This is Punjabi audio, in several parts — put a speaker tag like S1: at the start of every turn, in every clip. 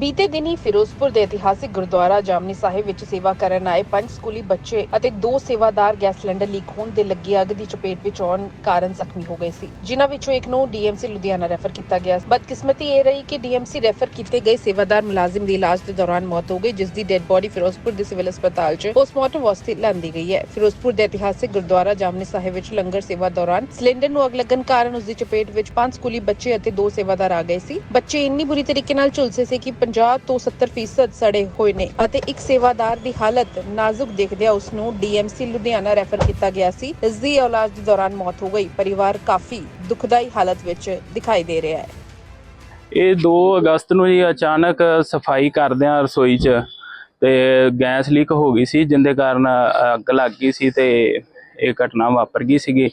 S1: ਬੀਤੇ ਦਿਨੀ ਫਿਰੋਜ਼ਪੁਰ ਦੇ ਇਤਿਹਾਸਿਕ ਗੁਰਦੁਆਰਾ ਜਾਮਨੀ ਸਾਹਿਬ ਵਿੱਚ ਸੇਵਾ ਕਰਨ ਆਏ ਪੰਜ ਸਕੂਲੀ ਬੱਚੇ ਅਤੇ ਦੋ ਸੇਵਾਦਾਰ ਗੈਸ ਸਿਲੰਡਰ ਲੀਕ ਹੋਣ ਦੇ ਲੱਗੀ ਅੱਗ ਦੀ ਚਪੇਟ ਵਿੱਚ ਆਉਣ ਕਾਰਨ ਜ਼ਖਮੀ ਹੋ ਗਏ ਸੀ। ਜਿਨ੍ਹਾਂ ਵਿੱਚੋਂ ਇੱਕ ਨੂੰ ਡੀਐਮਸੀ ਲੁਧਿਆਣਾ ਰੈਫਰ ਕੀਤਾ ਗਿਆ। ਬਦਕਿਸਮਤੀ ਇਹ ਰਹੀ ਕਿ ਡੀਐਮਸੀ ਰੈਫਰ ਕੀਤੇ ਗਏ ਸੇਵਾਦਾਰ ਮੁਲਾਜ਼ਮ ਦੀ ਇਲਾਜ ਦੇ ਦੌਰਾਨ ਮੌਤ ਹੋ ਗਈ, ਜਿਸ ਦੀ ਡੈੱਡ ਬੋਡੀ ਫਿਰੋਜ਼ਪੁਰ ਦੇ ਸਿਵਲ ਹਸਪਤਾਲ 'ਚ ਪੋਸਟਮਾਰਟਮ ਵਾਸਤੇ ਲਿਆਂਦੀ ਗਈ ਹੈ। ਫਿਰੋਜ਼ਪੁਰ ਦੇ ਇਤਿਹਾਸਿਕ ਗੁਰਦੁਆਰਾ ਜਾਮਨੀ ਸਾਹਿਬ ਵਿੱਚ ਲੰਗਰ ਸੇਵਾ ਦੌਰਾਨ ਸਿਲੰਡਰ ਨੂੰ ਅੱਗ ਲੱਗਣ ਕਾਰਨ ਉਸ ਦੀ ਚਪੇਟ ਵਿੱਚ ਪੰਜ ਸਕੂਲੀ ਬੱਚੇ ਅਤੇ ਦੋ ਸੇਵਾਦਾਰ ਆ ਗਏ ਸੀ। ਬੱਚੇ ਇੰਨੀ ਬੁਰੀ ਤਰੀਕੇ ਨਾਲ ਝੁਲਸੇ ਸੀ ਕਿ 50 ਤੋਂ 70% ਸੜੇ ਹੋਏ ਨੇ ਅਤੇ ਇੱਕ ਸੇਵਾਦਾਰ ਦੀ ਹਾਲਤ ਨਾਜ਼ੁਕ ਦੇਖਦਿਆਂ ਉਸ ਨੂੰ ਡੀਐਮਸੀ ਲੁਧਿਆਣਾ ਰੈਫਰ ਕੀਤਾ ਗਿਆ ਸੀ। ਇਸ ਦੀ ਇਲਾਜ ਦੇ ਦੌਰਾਨ ਮੌਤ ਹੋ ਗਈ। ਪਰਿਵਾਰ ਕਾਫੀ ਦੁਖਦਾਈ ਹਾਲਤ ਵਿੱਚ ਦਿਖਾਈ ਦੇ ਰਿਹਾ ਹੈ।
S2: ਇਹ 2 ਅਗਸਤ ਨੂੰ ਜੀ ਅਚਾਨਕ ਸਫ਼ਾਈ ਕਰਦਿਆਂ ਰਸੋਈ 'ਚ ਤੇ ਗੈਸ ਲੀਕ ਹੋ ਗਈ ਸੀ, ਜਿੰਦੇ ਕਾਰਨ ਅੱਗ ਲੱਗ ਗਈ ਸੀ ਤੇ ਇਹ ਘਟਨਾ ਵਾਪਰ ਗਈ ਸੀਗੀ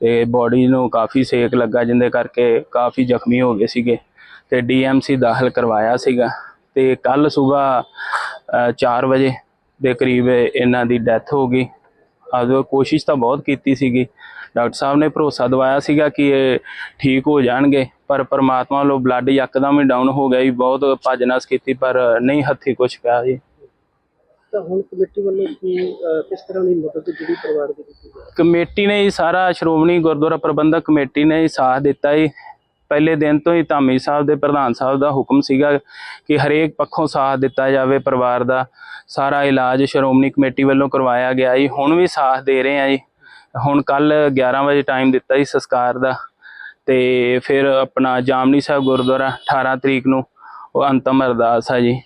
S2: ਤੇ ਬੋਡੀ ਨੂੰ ਕਾਫੀ ਸੇਕ ਲੱਗਾ, ਜਿੰਦੇ ਕਰਕੇ ਕਾਫੀ ਜ਼ਖਮੀ ਹੋ ਗਏ ਸੀਗੇ ਤੇ ਡੀਐਮਸੀ ਦਾਖਲ ਕਰਵਾਇਆ ਸੀਗਾ ਤੇ ਕੱਲ ਸਵੇਰ 4 ਵਜੇ ਦੇ ਕਰੀਬ ਇਹਨਾਂ ਦੀ ਡੈਥ ਹੋ ਗਈ। ਆਦੋ ਕੋਸ਼ਿਸ਼ ਤਾਂ ਬਹੁਤ ਕੀਤੀ ਸੀਗੀ। ਡਾਕਟਰ ਸਾਹਿਬ ਨੇ ਭਰੋਸਾ ਦਵਾਇਆ ਸੀਗਾ ਕਿ ਇਹ ਠੀਕ ਹੋ ਜਾਣਗੇ, ਪਰ ਪਰਮਾਤਮਾ ਵੱਲੋਂ ਬਲੱਡ ਯਕਦਮ ਹੀ ਡਾਊਨ ਹੋ ਗਿਆ ਜੀ, ਬਹੁਤ ਭੱਜ ਨਸ ਕੀਤੀ, ਪਰ ਨਹੀਂ ਹੱਥੀ ਕੁਛ ਪਿਆ ਜੀ।
S3: ਤਾਂ ਹੁਣ ਕਮੇਟੀ ਵੱਲੋਂ ਕੀ ਅਹ, ਕਿਸ ਤਰ੍ਹਾਂ ਦੀ ਮਦਦ ਜਿਹੜੀ ਪਰਿਵਾਰ ਦੀ ਕੀਤੀ ਜਾ
S2: ਕਮੇਟੀ ਨੇ ਹੀ ਸਾਰਾ ਸ਼੍ਰੋਮਣੀ ਗੁਰਦੁਆਰਾ ਪ੍ਰਬੰਧਕ ਕਮੇਟੀ ਨੇ ਹੀ ਸਾਥ ਦਿੱਤਾ ਜੀ। ਪਹਿਲੇ ਦਿਨ ਤੋਂ ਹੀ ਧਾਮੀ ਸਾਹਿਬ ਦੇ ਪ੍ਰਧਾਨ ਸਾਹਿਬ ਦਾ ਹੁਕਮ ਸੀਗਾ ਕਿ ਹਰੇਕ ਪੱਖੋਂ ਸਾਥ ਦਿੱਤਾ ਜਾਵੇ ਪਰਿਵਾਰ ਦਾ। ਸਾਰਾ ਇਲਾਜ ਸ਼੍ਰੋਮਣੀ ਕਮੇਟੀ ਵੱਲੋਂ ਕਰਵਾਇਆ ਗਿਆ ਜੀ। ਹੁਣ ਵੀ ਸਾਥ ਦੇ ਰਹੇ ਆ ਜੀ। ਹੁਣ ਕੱਲ 11 ਵਜੇ ਟਾਈਮ ਦਿੱਤਾ ਜੀ ਸੰਸਕਾਰ ਦਾ। ਤੇ ਫਿਰ ਆਪਣਾ ਜਾਮਨੀ ਸਾਹਿਬ ਗੁਰਦੁਆਰਾ 18 ਤਰੀਕ ਨੂੰ ਉਹ ਅੰਤਮ ਅਰਦਾਸ ਆ ਜੀ।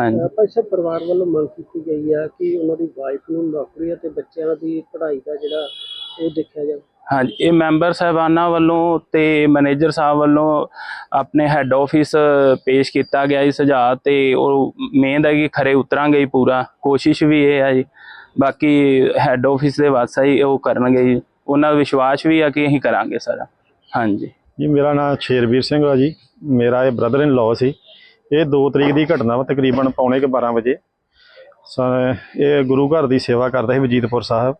S2: ਹਾਂਜੀ।
S3: ਆਪਾਂ ਇਸ ਪਰਿਵਾਰ ਵੱਲੋਂ ਮੰਗ ਕੀਤੀ ਗਈ ਆ ਕਿ ਉਹਨਾਂ ਦੀ ਵਾਈਫ ਨੂੰ ਨੌਕਰੀ ਅਤੇ ਬੱਚਿਆਂ ਦੀ ਪੜ੍ਹਾਈ ਦਾ ਜਿਹੜਾ ਉਹ ਦੇਖਿਆ ਜਾਵੇ।
S2: ਹਾਂਜੀ ਇਹ ਮੈਂਬਰ ਸਾਹਿਬਾਨਾਂ ਵੱਲੋਂ ਤੇ ਮੈਨੇਜਰ ਸਾਹਿਬ ਵੱਲੋਂ ਆਪਣੇ ਹੈੱਡ ਆਫਿਸ ਪੇਸ਼ ਕੀਤਾ ਗਿਆ ਜੀ ਸੁਝਾਅ ਤੇ ਉਹ ਮੇਨ ਹੈ ਕਿ ਖਰੇ ਉਤਰਾਂਗੇ ਹੀ ਪੂਰਾ। ਕੋਸ਼ਿਸ਼ ਵੀ ਇਹ ਹੈ ਜੀ। ਬਾਕੀ ਹੈੱਡ ਆਫਿਸ ਦੇ ਵਾਸਾ ਹੀ ਉਹ ਕਰਨਗੇ ਜੀ। ਉਹਨਾਂ ਦਾ ਵਿਸ਼ਵਾਸ ਵੀ ਆ ਕਿ ਅਸੀਂ ਕਰਾਂਗੇ ਸਾਰਾ। ਹਾਂਜੀ।
S4: ਜੀ ਮੇਰਾ ਨਾਮ ਸ਼ੇਰਵੀਰ ਸਿੰਘ ਆ ਜੀ। ਮੇਰਾ ਇਹ ਬ੍ਰਦਰ ਇਨ ਲਾਅ ਸੀ। ਇਹ 2 ਤਰੀਕ ਦੀ ਘਟਨਾ ਵਾ, ਤਕਰੀਬਨ ਪੌਣੇ ਕੁ 12 ਵਜੇ। ਸ- ਇਹ ਗੁਰੂ ਘਰ ਦੀ ਸੇਵਾ ਕਰਦਾ ਸੀ ਵਜੀਦਪੁਰ ਸਾਹਿਬ,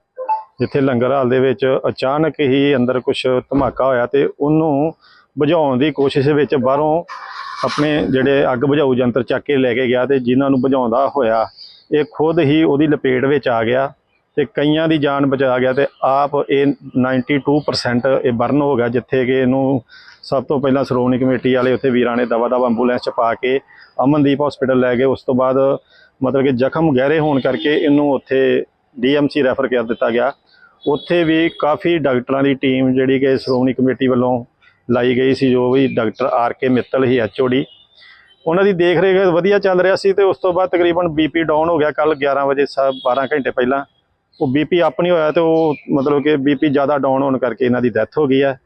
S4: ਜਿੱਥੇ ਲੰਗਰ ਹਾਲ ਦੇ ਵਿੱਚ ਅਚਾਨਕ ਹੀ ਅੰਦਰ ਕੁਝ ਧਮਾਕਾ ਹੋਇਆ ਤੇ ਉਹਨੂੰ ਬੁਝਾਉਣ ਦੀ ਕੋਸ਼ਿਸ਼ ਵਿੱਚ ਬਾਹਰੋਂ ਆਪਣੇ ਜਿਹੜੇ ਅੱਗ ਬੁਝਾਊ ਯੰਤਰ ਚੱਕ ਕੇ ਲੈ ਕੇ ਗਿਆ ਤੇ ਜਿਨ੍ਹਾਂ ਨੂੰ ਬੁਝਾਉਂਦਾ ਹੋਇਆ, ਇਹ ਖੁਦ ਹੀ ਉਹਦੀ ਲਪੇਟ ਵਿੱਚ ਆ ਗਿਆ ਤੇ ਕਈਆਂ ਦੀ ਜਾਨ ਬਚਾ ਗਿਆ ਤੇ ਆਪ ਇਹ 92% ਇਹ ਬਰਨ ਹੋ ਗਿਆ, ਜਿੱਥੇ ਕਿ ਇਹਨੂੰ ਸਭ ਤੋਂ ਪਹਿਲਾਂ ਸ਼੍ਰੋਮਣੀ ਕਮੇਟੀ ਵਾਲੇ ਉੱਥੇ ਵੀਰਾਂ ਨੇ ਦਵਾ ਦਵਾ ਐਂਬੂਲੈਂਸ ਚ ਪਾ ਕੇ ਅਮਨਦੀਪ ਹਸਪੀਟਲ ਲੈ ਗਏ। ਉਸ ਤੋਂ ਬਾਅਦ ਮਤਲਬ ਕਿ ਜ਼ਖਮ ਗਹਿਰੇ ਹੋਣ ਕਰਕੇ ਇਹਨੂੰ ਉੱਥੇ ਡੀਐਮਸੀ ਰੈਫਰ ਕਰ ਦਿੱਤਾ ਗਿਆ। ਉੱਥੇ ਵੀ ਕਾਫੀ ਡਾਕਟਰਾਂ ਦੀ ਟੀਮ ਜਿਹੜੀ ਕਿ ਸ਼੍ਰੋਮਣੀ ਕਮੇਟੀ ਵੱਲੋਂ ਲਾਈ ਗਈ ਸੀ, ਜੋ ਵੀ ਡਾਕਟਰ ਆਰ ਕੇ ਮਿੱਤਲ ਹੀ ਐਚਓਡੀ ਉਹਨਾਂ ਦੀ ਦੇਖ ਰੇਖ ਵਧੀਆ ਚੱਲ ਰਿਹਾ ਸੀ ਤੇ ਉਸ ਤੋਂ ਬਾਅਦ ਤਕਰੀਬਨ ਬੀਪੀ ਡਾਊਨ ਹੋ ਗਿਆ ਕੱਲ 11 ਵਜੇ ਸਾ 12 ਘੰਟੇ ਪਹਿਲਾਂ। ਉਹ ਬੀਪੀ ਅਪ ਨਹੀਂ ਹੋਇਆ ਤੇ ਉਹ ਮਤਲਬ ਕਿ ਬੀਪੀ ਜ਼ਿਆਦਾ ਡਾਊਨ ਹੋਣ ਕਰਕੇ ਇਹਨਾਂ ਦੀ ਡੈਥ ਹੋ ਗਈ ਹੈ।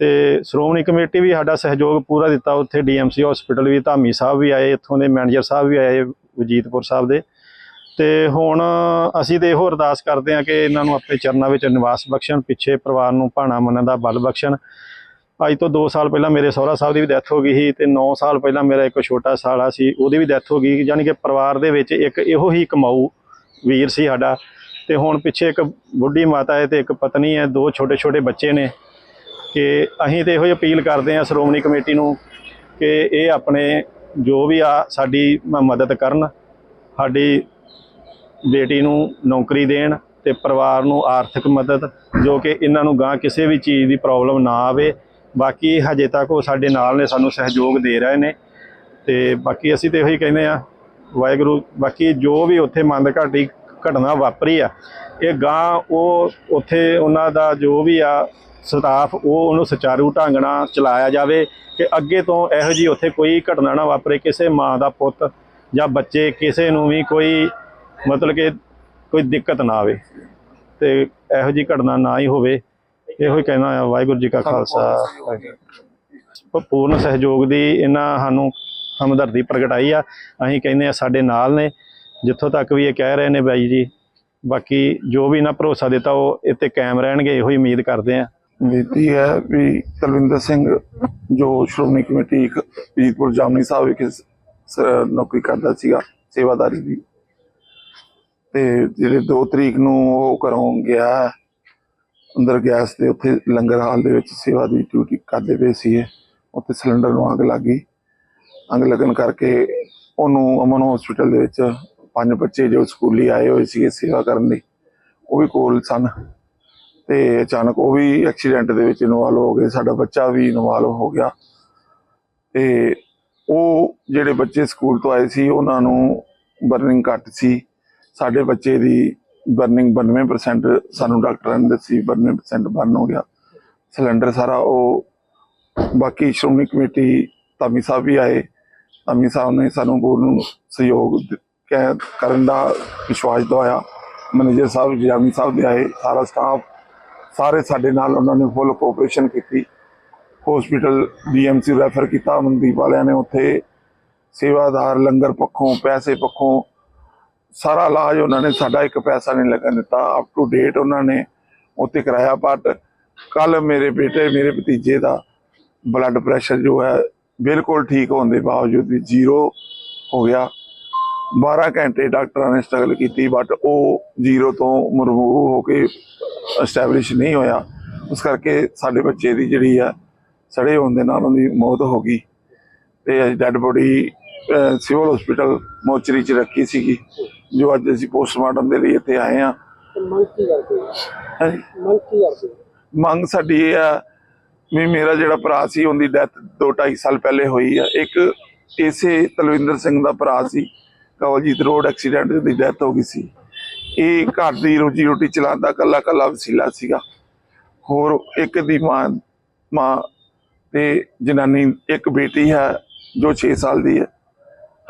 S4: ਤੇ ਸ਼੍ਰੋਮਣੀ ਕਮੇਟੀ ਵੀ ਸਾਡਾ ਸਹਿਯੋਗ ਪੂਰਾ ਦਿੱਤਾ। ਉੱਥੇ ਡੀਐਮਸੀ ਹਸਪੀਟਲ ਵੀ, ਧਾਮੀ ਸਾਹਿਬ ਵੀ ਆਏ, ਇੱਥੋਂ ਦੇ ਮੈਨੇਜਰ ਸਾਹਿਬ ਵੀ ਆਏ ਵਜੀਤਪੁਰ ਸਾਹਿਬ ਦੇ। ਤੇ ਹੁਣ ਅਸੀਂ ਤੇ ਇਹੋ ਅਰਦਾਸ ਕਰਦੇ ਹਾਂ ਕਿ ਇਹਨਾਂ ਨੂੰ ਆਪਣੇ ਚਰਨਾਂ ਵਿੱਚ ਨਿਵਾਸ ਬਖਸ਼ਣ, ਪਿੱਛੇ ਪਰਿਵਾਰ ਨੂੰ ਭਾਣਾ ਮੰਨਣ ਦਾ ਬਲ ਬਖਸ਼ਣ। ਅੱਜ ਤੋਂ 2 ਸਾਲ ਪਹਿਲਾਂ ਮੇਰੇ ਸਹੁਰਾ ਸਾਹਿਬ ਦੀ ਵੀ ਡੈਥ ਹੋ ਗਈ ਸੀ ਤੇ 9 ਸਾਲ ਪਹਿਲਾਂ ਮੇਰਾ ਇੱਕ ਛੋਟਾ ਸਾਲਾ ਸੀ, ਉਹਦੀ ਵੀ ਡੈਥ ਹੋ ਗਈ। ਯਾਨੀ ਕਿ ਪਰਿਵਾਰ ਦੇ ਵਿੱਚ ਇੱਕ ਇਹੋ ਹੀ ਕਮਾਊ ਵੀਰ ਸੀ ਸਾਡਾ। ਤੇ ਹੁਣ ਪਿੱਛੇ ਇੱਕ ਬੁੱਢੀ ਮਾਤਾ ਹੈ ਤੇ ਇੱਕ ਪਤਨੀ ਹੈ, ਦੋ ਛੋਟੇ ਛੋਟੇ ਬੱਚੇ ਨੇ। ਕਿ ਅਸੀਂ ਤੇ ਇਹੋ ਹੀ ਅਪੀਲ ਕਰਦੇ ਹਾਂ ਸ਼੍ਰੋਮਣੀ ਕਮੇਟੀ ਨੂੰ ਕਿ ਇਹ ਆਪਣੇ ਜੋ ਵੀ ਆ ਸਾਡੀ ਮ- ਮਦਦ ਕਰਨ, ਸਾਡੀ ਬੇਟੀ ਨੂੰ ਨੌਕਰੀ ਦੇਣ ਤੇ ਪਰਿਵਾਰ ਨੂੰ ਆਰਥਿਕ ਮਦਦ, ਜੋ ਕਿ ਇਹਨਾਂ ਨੂੰ ਗਾਂ ਕਿਸੇ ਵੀ ਚੀਜ਼ ਦੀ ਪ੍ਰੋਬਲਮ ਨਾ ਆਵੇ। ਬਾਕੀ ਹਜੇ ਤੱਕ ਉਹ ਸਾਡੇ ਨਾਲ ਨੇ, ਸਾਨੂੰ ਸਹਿਯੋਗ ਦੇ ਰਹੇ ਨੇ। ਤੇ ਬਾਕੀ ਅਸੀਂ ਤੇ ਇਹੋ ਹੀ ਕਹਿੰਦੇ ਆ ਵਾਹਿਗੁਰੂ, ਬਾਕੀ ਜੋ ਵੀ ਉੱਥੇ ਮੰਦ ਘਾਟੀ ਘਟਨਾ ਵਾਪਰੀ ਆ, ਇਹ ਗਾਂ ਉਹ, ਉੱਥੇ ਉਹਨਾਂ ਦਾ ਜੋ ਵੀ ਆ ਸਟਾਫ ਉਹ ਉਹਨੂੰ ਸੁਚਾਰੂ ਢੰਗ ਨਾਲ ਚਲਾਇਆ ਜਾਵੇ ਕਿ ਅੱਗੇ ਤੋਂ ਇਹੋ ਜੀ ਉੱਥੇ ਕੋਈ ਘਟਨਾ ਨਾ ਵਾਪਰੇ ਕਿਸੇ ਮਾਂ ਦਾ ਪੁੱਤ ਜਾਂ ਬੱਚੇ ਕਿਸੇ ਨੂੰ ਵੀ ਕੋਈ ਮਤਲਬ ਕਿ ਕੋਈ ਦਿੱਕਤ ਨਾ ਆਵੇ ਤੇ ਇਹੋ ਜੀ ਘਟਨਾ ਨਾ ਹੀ ਹੋਵੇ। ਇਹੋ ਹੀ ਕਹਿਣਾ ਆ ਵਾਹਿਗੁਰੂ ਜੀ ਕਾ ਖਾਲਸਾ। ਪੂਰਨ ਸਹਿਯੋਗ ਦੀ ਇਹਨਾਂ ਸਾਨੂੰ ਹਮਦਰਦੀ ਪ੍ਰਗਟਾਈ ਆ। ਅਸੀਂ ਕਹਿੰਦੇ ਆ ਸਾਡੇ ਨਾਲ ਨੇ। ਜਿੱਥੋਂ ਤੱਕ ਵੀ ਇਹ ਕਹਿ ਰਹੇ ਨੇ ਬਾਈ ਜੀ ਬਾਕੀ ਜੋ ਵੀ ਇਹਨਾਂ ਭਰੋਸਾ ਦਿੱਤਾ ਉਹ ਇੱਥੇ ਕਾਇਮ ਰਹਿਣਗੇ ਇਹੋ ਹੀ ਉਮੀਦ ਕਰਦੇ ਆ।
S5: ਬੇਨਤੀ ਹੈ ਵੀ ਤਲਵਿੰਦਰ ਸਿੰਘ, ਜੋ ਸ਼੍ਰੋਮਣੀ ਕਮੇਟੀ ਇੱਕ ਪੀਰਪੁਰ ਜਾਮਨੀ ਸਾਹਿਬ ਵਿਖੇ ਨੌਕਰੀ ਕਰਦਾ ਸੀਗਾ, ਸੇਵਾਦਾਰੀ ਦੀ। ਤੇ ਜਿਹੜੇ 2 ਤਰੀਕ ਨੂੰ ਉਹ ਘਰੋਂ ਗਿਆ, ਅੰਦਰ ਗੈਸ ਦੇ ਉੱਥੇ ਲੰਗਰ ਹਾਲ ਦੇ ਵਿੱਚ ਸੇਵਾ ਦੀ ਡਿਊਟੀ ਕਰਦੇ ਪਏ ਸੀ ਉੱਥੇ ਸਿਲੰਡਰ ਨੂੰ ਅੱਗ ਲੱਗ ਗਈ। ਅੱਗ ਲੱਗਣ ਕਰਕੇ ਉਹਨੂੰ ਅਮਨ ਹਸਪੀਟਲ ਦੇ ਵਿੱਚ ਪੰਜ ਬੱਚੇ ਜੋ ਸਕੂਲੀ ਆਏ ਹੋਏ ਸੀਗੇ ਸੇਵਾ ਕਰਨ ਲਈ, ਉਹ ਵੀ ਕੋਲ ਸਨ। ਤੇ ਅਚਾਨਕ ਉਹ ਵੀ ਐਕਸੀਡੈਂਟ ਦੇ ਵਿੱਚ ਇਨਵੋਲਵ ਹੋ ਗਏ, ਸਾਡਾ ਬੱਚਾ ਵੀ ਇਨਵੋਲਵ ਹੋ ਗਿਆ। ਤੇ ਉਹ ਜਿਹੜੇ ਬੱਚੇ ਸਕੂਲ ਤੋਂ ਆਏ ਸੀ, ਉਹਨਾਂ ਨੂੰ ਬਰਨਿੰਗ ਘੱਟ ਸੀ। ਸਾਡੇ ਬੱਚੇ ਦੀ ਬਰਨਿੰਗ 92% ਸਾਨੂੰ ਡਾਕਟਰਾਂ ਨੇ ਦੱਸੀ 92% ਬਰਨ ਹੋ ਗਿਆ। ਸਿਲੰਡਰ ਸਾਰਾ ਉਹ, ਬਾਕੀ ਸ਼੍ਰੋਮਣੀ ਕਮੇਟੀ ਧਾਮੀ ਸਾਹਿਬ ਵੀ ਆਏ। ਧਾਮੀ ਸਾਹਿਬ ਨੇ ਸਾਨੂੰ ਪੂਰਨ ਸਹਿਯੋਗ ਕਹਿ- ਕਰਨ ਦਾ ਵਿਸ਼ਵਾਸ ਦਵਾਇਆ। ਮੈਨੇਜਰ ਸਾਹਿਬ, ਜਾਮੀ ਸਾਹਿਬ ਦੇ ਆਏ। ਸਾਰਾ ਸਟਾਫ ਸਾਰੇ ਸਾਡੇ ਨਾਲ ਉਹਨਾਂ ਨੇ ਫੁੱਲ ਕੋਆਪਰੇਸ਼ਨ ਕੀਤੀ। ਹਸਪੀਟਲ ਡੀਐਮਸੀ ਰੈਫਰ ਕੀਤਾ, ਮਨਦੀਪ ਵਾਲਿਆਂ ਨੇ ਉੱਥੇ। ਸੇਵਾਦਾਰ, ਲੰਗਰ ਪੱਖੋਂ, ਪੈਸੇ ਪੱਖੋਂ, ਸਾਰਾ ਇਲਾਜ ਉਹਨਾਂ ਨੇ, ਸਾਡਾ ਇੱਕ ਪੈਸਾ ਨਹੀਂ ਲੱਗਣ ਦਿੱਤਾ। ਅਪ ਟੂ ਡੇਟ ਉਹਨਾਂ ਨੇ ਉੱਥੇ ਕਰਾਇਆ ਬਟ ਕੱਲ ਮੇਰੇ ਬੇਟੇ, ਮੇਰੇ ਭਤੀਜੇ ਦਾ ਬਲੱਡ ਪ੍ਰੈਸ਼ਰ ਜੋ ਹੈ, ਬਿਲਕੁਲ ਠੀਕ ਹੋਣ ਦੇ ਬਾਵਜੂਦ ਵੀ ਜ਼ੀਰੋ ਹੋ ਗਿਆ। 12 ਘੰਟੇ ਡਾਕਟਰਾਂ ਨੇ ਸਟਰਗਲ ਕੀਤੀ ਬਟ ਉਹ ਜ਼ੀਰੋ ਤੋਂ ਰਿਮੂਵ ਹੋ ਕੇ ਐਸਟੈਬਲਿਸ਼ ਨਹੀਂ ਹੋਇਆ। ਉਸ ਕਰਕੇ ਸਾਡੇ ਬੱਚੇ ਦੀ ਜਿਹੜੀ ਆ ਸੜੇ ਹੋਣ ਦੇ ਨਾਲ ਉਹਦੀ ਮੌਤ ਹੋ ਗਈ। ਤੇ dead body civil hospital mortuary ਚ ਰੱਖੀ ਸੀਗੀ ਜੋ ਅੱਜ ਅਸੀਂ ਪੋਸਟਮਾਰਟਮ ਦੇ ਲਈ ਇੱਥੇ ਆਏ ਆ
S3: ਤੇ ਮੰਗ ਕੀ ਕਰਦੇ ਹੋ? ਮੰਗ ਕੀ ਕਰਦੇ ਹੋ?
S5: ਮੰਗ ਸਾਡੀ ਇਹ ਆ ਵੀ ਮੇਰਾ ਜਿਹੜਾ ਭਰਾ ਸੀ ਉਹਦੀ ਡੈਥ 2 2.5 ਸਾਲ ਪਹਿਲੇ ਹੋਈ ਆ। ਇੱਕ ਇਸੇ ਤਲਵਿੰਦਰ ਸਿੰਘ ਦਾ ਭਰਾ ਸੀ ਕਵਲਜੀਤ ਰੋਡ ਐਕਸੀਡੈਂਟ ਦੀ ਡੈਥ ਹੋ ਗਈ ਸੀ। ਇਹ ਘਰ ਦੀ ਰੋਜੀ ਰੋਟੀ ਚਲਾਉਣ ਦਾ ਕੱਲਾ ਕੱਲਾ ਵਸੀਲਾ ਸੀਗਾ। ਹੋਰ ਇੱਕ ਦੀ ਮਾਂ ਮਾਂ ਤੇ ਜਨਾਨੀ, ਇੱਕ ਬੇਟੀ ਹੈ ਜੋ 6 ਸਾਲ ਦੀ ਹੈ।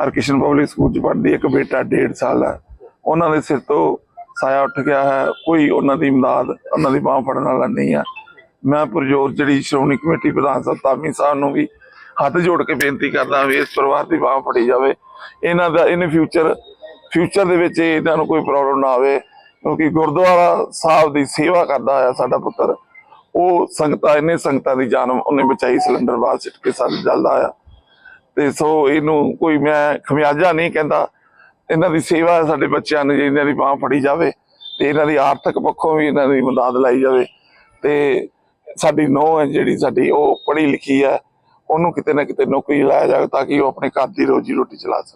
S5: ਹਰਕਿਸ਼ਨ ਪਬਲਿਕ ਸਕੂਲ ਚ ਪੜ੍ਹਦੀ, ਇੱਕ ਬੇਟਾ 1.5 ਸਾਲ ਦਾ ਉਹਨਾਂ ਦੇ ਸਿਰ ਤੋਂ ਸਾਇਆ ਉੱਠ ਗਿਆ ਹੈ। ਕੋਈ ਉਹਨਾਂ ਦੀ ਇਮਦਾਦ ਉਹਨਾਂ ਦੀ ਬਾਹ ਫੜਨ ਵਾਲਾ ਨਹੀਂ ਹੈ। ਮੈਂ ਪੁਰਜੋਰ ਜਿਹੜੀ ਸ਼੍ਰੋਮਣੀ ਕਮੇਟੀ ਪ੍ਰਧਾਨ ਸਾਹਿਬ ਤਾਮੀ ਸਾਹਿਬ ਨੂੰ ਵੀ ਹੱਥ ਜੋੜ ਕੇ ਬੇਨਤੀ ਕਰਦਾ ਵੀ ਇਸ ਪਰਿਵਾਰ ਦੀ ਬਾਹ ਫੜੀ ਜਾਵੇ। ਇਹਨਾਂ ਦਾ ਇਨ ਫਿਊਚਰ ਫਿਊਚਰ ਦੇ ਵਿੱਚ ਇਹਨਾਂ ਨੂੰ ਕੋਈ ਪ੍ਰੋਬਲਮ ਨਾ ਆਵੇ, ਕਿਉਂਕਿ ਗੁਰਦੁਆਰਾ ਸਾਹਿਬ ਦੀ ਸੇਵਾ ਕਰਦਾ ਹੋਇਆ ਸਾਡਾ ਪੁੱਤਰ, ਉਹ ਸੰਗਤਾਂ ਇਹਨੇ ਸੰਗਤਾਂ ਦੀ ਜਾਨ ਉਹਨੇ ਬਚਾਈ, ਸਿਲੰਡਰ ਬਾਹਰ ਸਿੱਟ ਕੇ ਸਾਲ ਜਲਦਾ ਆਇਆ ਤੇ ਸੋ ਇਹਨੂੰ ਕੋਈ ਮੈਂ ਖਮਿਆਜਾ ਨਹੀਂ ਕਹਿੰਦਾ, ਇਹਨਾਂ ਦੀ ਸੇਵਾ ਸਾਡੇ ਬੱਚਿਆਂ ਨੂੰ ਇਹਨਾਂ ਦੀ ਬਾਹ ਫੜੀ ਜਾਵੇ, ਤੇ ਇਹਨਾਂ ਦੀ ਆਰਥਿਕ ਪੱਖੋਂ ਵੀ ਇਹਨਾਂ ਦੀ ਮਦਦ ਲਾਈ ਜਾਵੇ। ਤੇ ਸਾਡੀ ਨੋਹ ਹੈ ਜਿਹੜੀ ਸਾਡੀ, ਉਹ ਪੜ੍ਹੀ ਲਿਖੀ ਹੈ। ਉਹਨੂੰ ਕਿਤੇ ਨਾ ਕਿਤੇ ਨੌਕਰੀ ਲਾਇਆ ਜਾਵੇ ਤਾਂ ਕਿ ਉਹ ਆਪਣੇ ਘਰ ਦੀ ਰੋਜੀ ਰੋਟੀ ਚਲਾ ਸਕੇ।